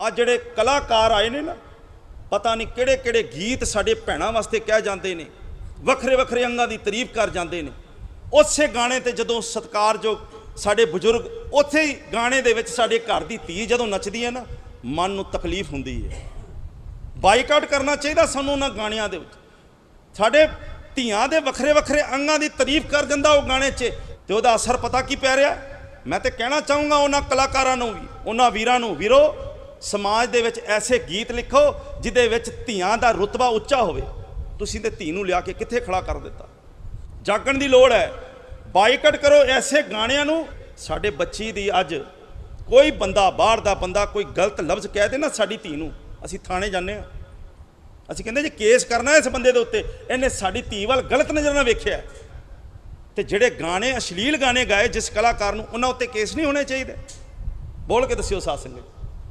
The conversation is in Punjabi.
ਆ ਜਿਹੜੇ ਕਲਾਕਾਰ ਆਏ ਨੇ ਨਾ, ਪਤਾ ਨਹੀਂ ਕਿਹੜੇ ਕਿਹੜੇ ਗੀਤ ਸਾਡੇ ਭੈਣਾਂ ਵਾਸਤੇ ਕਹਿ ਜਾਂਦੇ ਨੇ, ਵੱਖਰੇ ਵੱਖਰੇ ਅੰਗਾਂ ਦੀ ਤਾਰੀਫ ਕਰ ਜਾਂਦੇ ਨੇ। ਉਸੇ ਗਾਣੇ ਤੇ ਜਦੋਂ ਸਤਿਕਾਰਯੋਗ ਸਾਡੇ ਬਜ਼ੁਰਗ ਉੱਥੇ ਹੀ ਗਾਣੇ ਦੇ ਵਿੱਚ ਸਾਡੇ ਘਰ ਦੀ ਧੀ ਜਦੋਂ ਨੱਚਦੀ ਹੈ ਨਾ, ਮਨ ਨੂੰ ਤਕਲੀਫ ਹੁੰਦੀ ਹੈ। ਬਾਈਕਾਟ ਕਰਨਾ ਚਾਹੀਦਾ ਸਾਨੂੰ ਉਹਨਾਂ ਗਾਣਿਆਂ ਦੇ ਵਿੱਚ। ਸਾਡੇ ਧੀਆਂ ਦੇ ਵੱਖਰੇ ਵੱਖਰੇ ਅੰਗਾਂ ਦੀ ਤਾਰੀਫ ਕਰ ਦਿੰਦਾ ਉਹ ਗਾਣੇ 'ਚ, ਤੇ ਉਹਦਾ ਅਸਰ ਪਤਾ ਕੀ ਪੈ ਰਿਹਾ? ਮੈਂ ਤੇ ਕਹਿਣਾ ਚਾਹੂੰਗਾ ਉਹਨਾਂ ਕਲਾਕਾਰਾਂ ਨੂੰ ਵੀ, ਉਹਨਾਂ ਵੀਰਾਂ ਨੂੰ, ਵੀਰੋ ਸਮਾਜ ਦੇ ਵਿੱਚ ਐਸੇ ਗੀਤ ਲਿਖੋ ਜਿਹਦੇ ਵਿੱਚ ਧੀਆਂ ਦਾ ਰੁਤਬਾ ਉੱਚਾ ਹੋਵੇ। ਤੁਸੀਂ ਤੇ ਧੀ ਨੂੰ ਲਿਆ ਕੇ ਕਿੱਥੇ ਖੜਾ ਕਰ ਦਿੱਤਾ? ਜਾਗਣ ਦੀ ਲੋੜ ਹੈ। ਬਾਈਕਟ ਕਰੋ ਐਸੇ ਗਾਣਿਆਂ ਨੂੰ। ਸਾਡੇ ਬੱਚੀ ਦੀ ਅੱਜ ਕੋਈ ਬੰਦਾ ਬਾਹਰ ਦਾ ਬੰਦਾ ਕੋਈ ਗਲਤ ਲਫ਼ਜ਼ ਕਹਿ ਦੇ ਨਾ ਸਾਡੀ ਧੀ ਨੂੰ। ਅਸੀਂ ਥਾਣੇ ਜਾਂਦੇ ਆ ਅਸੀਂ ਕਹਿੰਦੇ ਜੇ ਕੇਸ ਕਰਨਾ ਇਸ ਬੰਦੇ ਦੇ ਉੱਤੇ। ਇਹਨੇ ਸਾਡੀ ਧੀ ਵੱਲ ਗਲਤ ਨਜ਼ਰ ਨਾਲ ਵੇਖਿਆ। ਤੇ ਜਿਹੜੇ ਗਾਣੇ, ਅਸ਼ਲੀਲ ਗਾਣੇ ਗਾਏ ਜਿਸ ਕਲਾਕਾਰ ਨੂੰ, ਉਹਨਾਂ ਉੱਤੇ ਕੇਸ ਨਹੀਂ ਹੋਣੇ ਚਾਹੀਦੇ। ਬੋਲ ਕੇ ਦੱਸਿਓ ਸਾਧ ਸੰਗਤ।